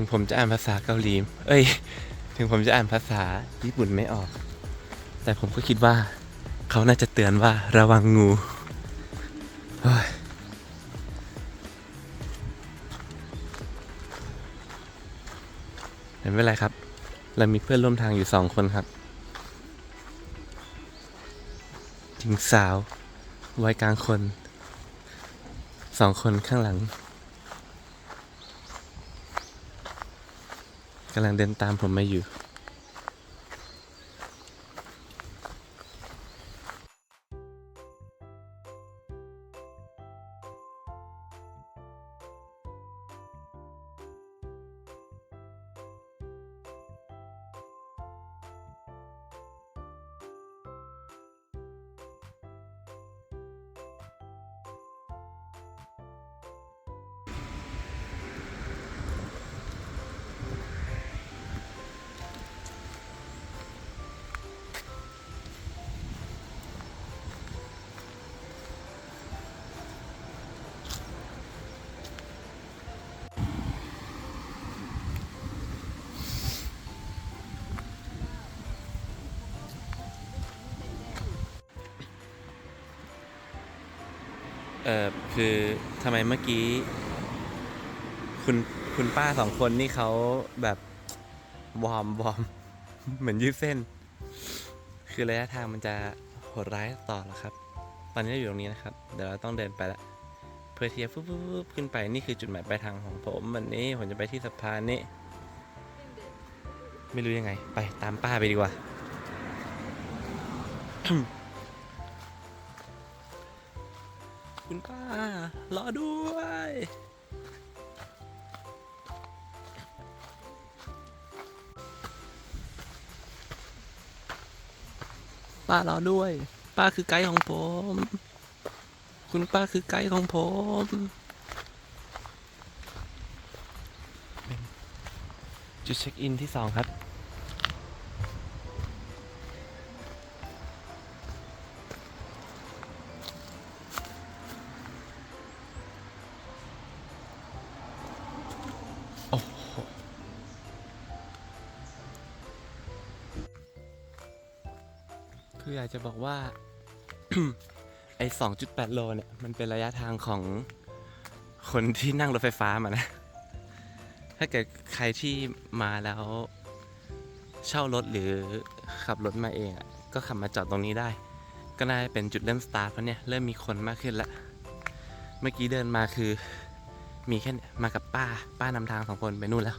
ถึงผมจะอ่านภาษาเกาหลี เอ้ย ถึงผมจะอ่านภาษาญี่ปุ่นไม่ออก แต่ผมก็คิดว่า เขาน่าจะเตือนว่าระวังงูเฮ้ยไม่เป็นไรครับ เรามีเพื่อนร่วมทางอยู่สองคนครับหญิงสาววัยกลางคนสองคนข้างหลัง กำลังเดินตามผมมาอยู่ เออคือทำไมเมื่อกี้ คุณคุณป้าสองคนนี่เขาแบบวอร์มวอร์มเหมือนยืดเส้น คือระยะทางมันจะโหดร้ายต่อแล้วครับ ตอนนี้เราอยู่ตรงนี้นะครับ เดี๋ยวเราต้องเดินไปละเพื่อที่จะฟุบฟุบฟุบขึ้นไปนี่คือจุดหมายปลายทางของผมวันนี้ผมจะไปที่สะพานนี้ไม่รู้ยังไง ไปตามป้าไปดีกว่า คุณป้ารอด้วย ป้ารอด้วย ป้าคือไกด์ของผม คุณป้าคือไกด์ของผมจุดเช็คอินที่สองครับ คืออยากจะบอกว่า ไอ้สองจุดแปดโลเนี่ย มันเป็นระยะทางของคนที่นั่งรถไฟฟ้ามานะ ถ้าเกิดใครที่มาแล้วเช่ารถหรือขับรถมาเองอะก็ขับมาจอดตรงนี้ได้ ก็น่าจะเป็นจุดเริ่มสตาร์ทเพราะเนี่ย เริ่มมีคนมากขึ้นล้วเมื่อกี้เดินมาคือ มีแค่มากับป้า ป้านำทางสองคนไปนู่นแล้ว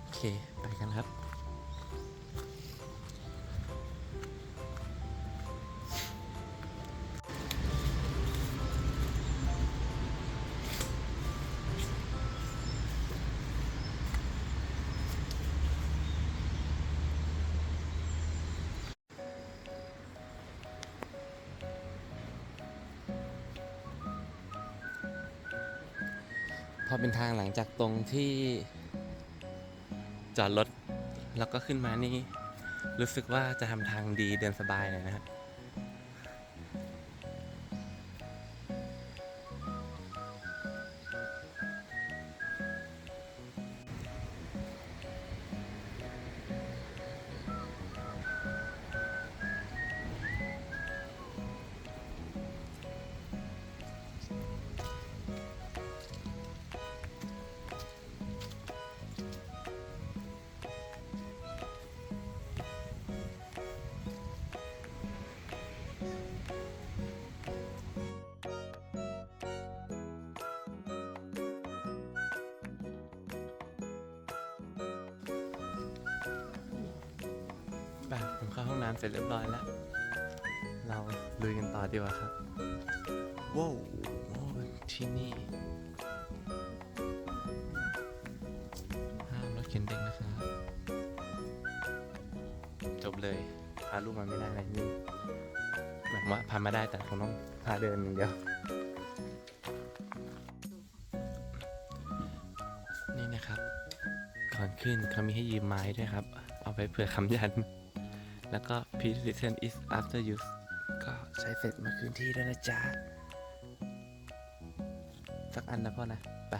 โอเค ไปกันครับ พอเป็นทางหลังจากตรงที่จอดรถแล้วก็ขึ้นมานี่ รู้สึกว่าจะทำทางดีเดินสบายเลยนะครับ เข้าห้องน้ำเสร็จเรียบร้อยแล้ว เราลุยกันต่อดีกว่าครับว้าวโอ้ที่นี่ห้ามรถเข็นเด็กนะครับ จบเลยพาลูกมาไม่ได้อะไรนี่หมายความว่าพามาได้แต่คงต้องพาเดินอย่างเดียวนี่นะครับก่อนขึ้นเขามีให้ยืมไม้ด้วยครับ เอาไปเผื่อคำยัน แล้วก็ please return is after use ก็ใช้เสร็จมาคืนที่ด้วนะจ๊ะ สักอันนะพ่อนะ ไป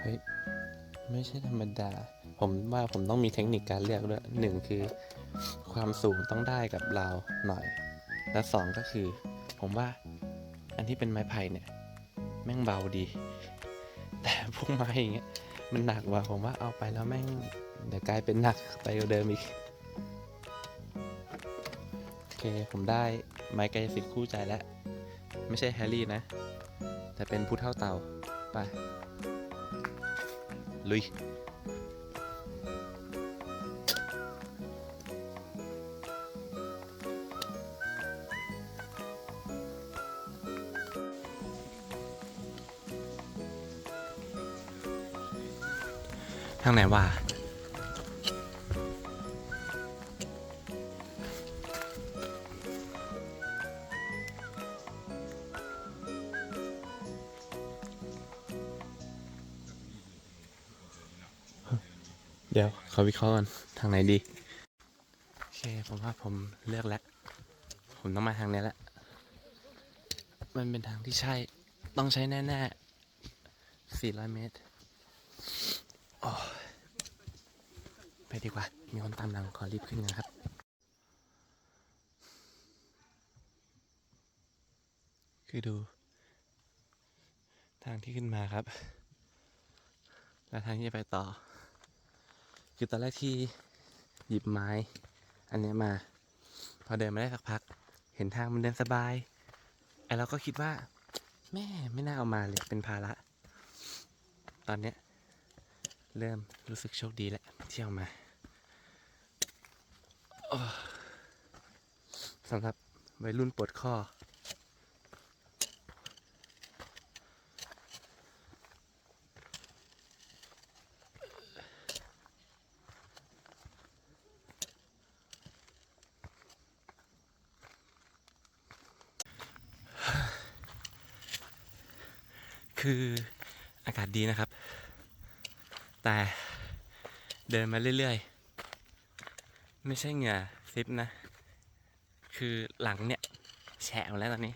เฮ้ย ไม่ใช่ธรรมดา ผมว่าผมต้องมีเทคนิคการเลือกด้วยหนึ่งคือ ความสูงต้องได้กับเราวหน่อย และสองก็คือ ผมว่าอันที่เป็นไม้ไผ่เนี่ย แม่งเบาดี แต่พวกไม้อย่างเงี้ยมันหนักว่ะผมว่าเอาไปแล้วแม่ง เดี๋ยวกลายเป็นหนักไปกว่าเดิมอีก โอเค ผมได้ไม้กายสิทธิ์คู่ใจแล้ว ไม่ใช่แฮร์รี่นะ แต่เป็นผู้เท่าเต่า ไป ลุยทางไหนวะ ดี๋ยวขอวิเคราะห์ก่อนทางไหนดี โอเค ผมว่าผมเลือกแล้ว ผมต้องมาทางนี้แหละ มันเป็นทางที่ใช่ ต้องใช้แน่ๆ400 เมตรโอ้ไปดีกว่า มีคนตามหลังขอรีบขึ้นนะครับคือดู ทางที่ขึ้นมาครับ และทางที่จะไปต่อ คือตอนแรกที่หยิบไม้ อันนี้มา พอเดินมาได้สักพัก เห็นทางมันเดินสบายไอเราก็คิดว่า แม่ไม่น่าเอามาเลยเป็นภาระ ตอนเนี้ยเริ่มรู้สึกโชคดีแล้วที่เอามาสำหรับวัยรุ่นปวดข้อ คืออากาศดีนะครับ แต่เดินมาเรื่อยๆ ไม่ใช่เหงื่อซิปนะ คือหลังเนี่ยแฉะหมดแล้วตอนนี้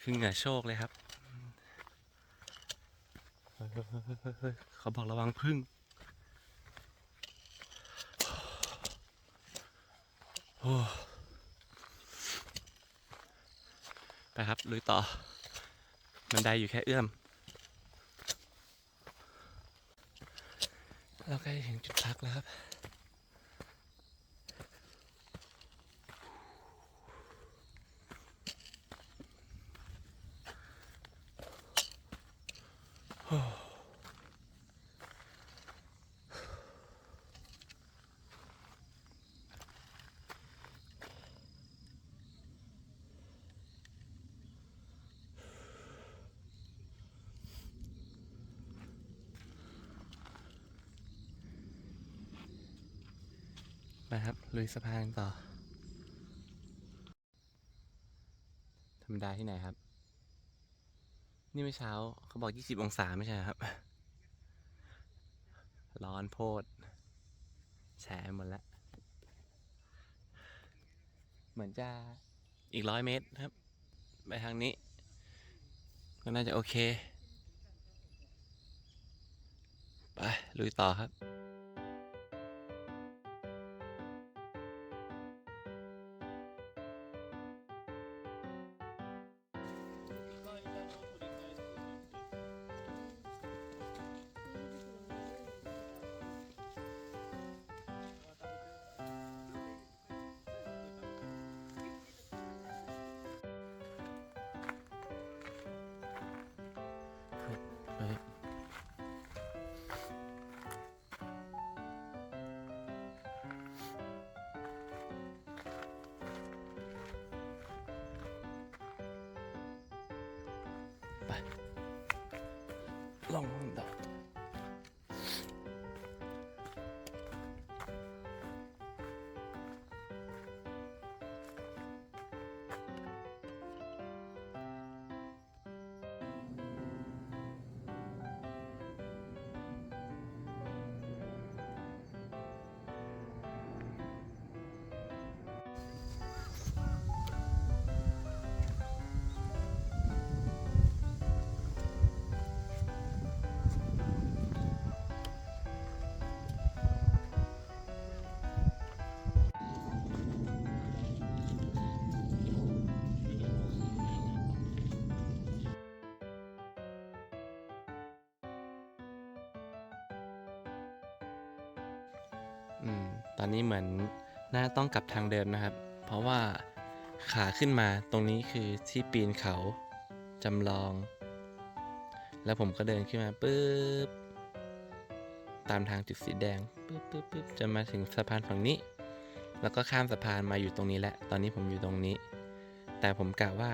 คือเหงื่อโชคเลยครับ เขาบอกระวังพึ่งไปครับลุยต่อ บันไดอยู่แค่เอื้อม เราใกล้ถึงจุดพักแล้วครับ ไปครับลุยสะพานต่อ ธรรมดาที่ไหนครับ นี่เมื่อเช้าเขาบอก 20 องศาไม่ใช่ครับ ร้อนโพดแฉะหมดแล้วเหมือนจะอีกร้อยเมตรครับ ไปทางนี้ ก็น่าจะโอเค ไปลุยต่อครับ อืมตอนนี้เหมือนน่าต้องกลับทางเดิมนะครับ เพราะว่าขาขึ้นมาตรงนี้คือที่ปีนเขาจำลอง แล้วผมก็เดินขึ้นมาปุ๊บตามทางจุดสีแดงปุ๊บปุ๊บปุ๊บจะมาถึงสะพานฝั่งนี้ แล้วก็ข้ามสะพานมาอยู่ตรงนี้แหละ ตอนนี้ผมอยู่ตรงนี้ แต่ผมกะว่า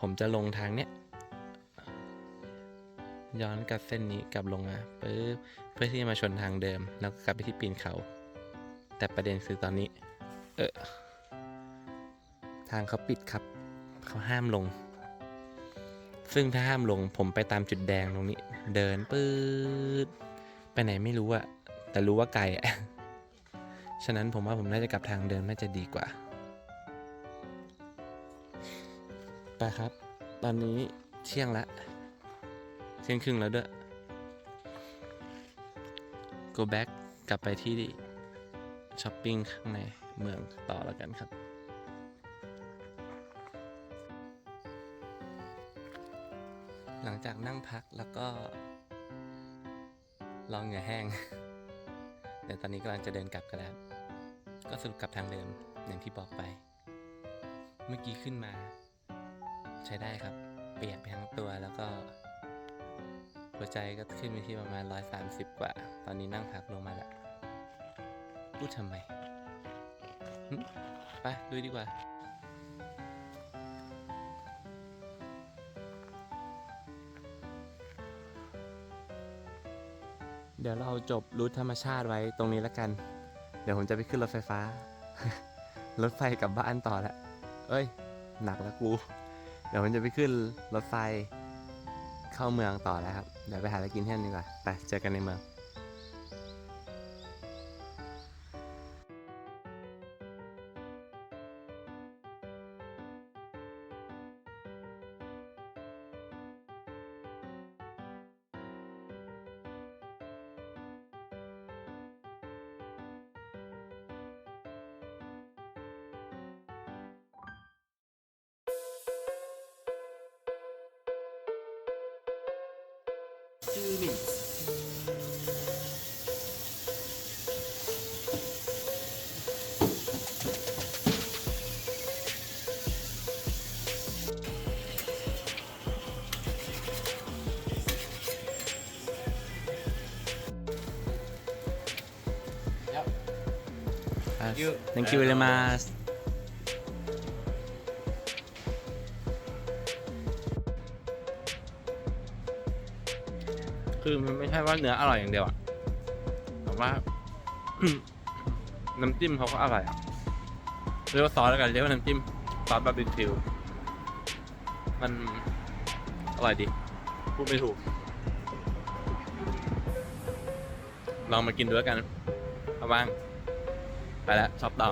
ผมจะลงทางเนี้ยย้อนกลับเส้นนี้กลับลงมาปึ๊บเพื่อที่จะมาชนทางเดิม แล้วก็กลับไปที่ปีนเขา แต่ประเด็นคือตอนนี้ เออ ทางเขาปิดครับ เขาห้ามลง ซึ่งถ้าห้ามลงผมไปตามจุดแดงตรงนี้ เดินปื๊ดไปไหนไม่รู้อะแต่รู้ว่าไกลอะฉะนั้นผมว่าผมน่าจะกลับทางเดิมน่าจะดีกว่า ไปครับ ตอนนี้เที่ยงละ เที่ยงครึ่งแล้วด้วย go back กลับไปที่ ช้อปปิ้งข้างในเมืองต่อแล้วกันครับ หลังจากนั่งพักแล้วก็ ลองเหงื่อแห้งเดี๋ยวตอนนี้กำลังจะเดินกลับกันแล้ว ก็สรุปกลับทางเดิมอย่างที่บอกไป เมื่อกี้ขึ้นมา ใช้ได้ครับ เปียกไปทั้งตัวแล้วก็หัวใจก็ขึ้นไปที่ประมาณ 130 กว่า ตอนนี้นั่งพักลงมาแล้ว พูดทำไมไปดูดีกว่าเดี๋ยวเราจบรูทธรรมชาติไว้ตรงนี้แล้วกัน เดี๋ยวผมจะไปขึ้นรถไฟฟ้า รถไฟกลับบ้านต่อแล้วเอ้ย หนักแล้วกู เดี๋ยวผมจะไปขึ้นรถไฟเข้าเมืองต่อแล้วครับ เดี๋ยวไปหาอะไรกินที่นั่นดีกว่า ไป เจอกันในเมือง you Thank you very much คือมันไม่ใช่ว่าเนื้ออร่อยอย่างเดียวอะแต่ว่า น้ำจิ้มเขาก็อร่อยอะเรียกว่าซอสแล้วกันเรียกว่าน้ำจิ้มซอสบาร์บีคิว มันอร่อยดี พูดไม่ถูก ลองมากินดูแล้วกันเอาบ้าง ไปแล้วชอบต่อ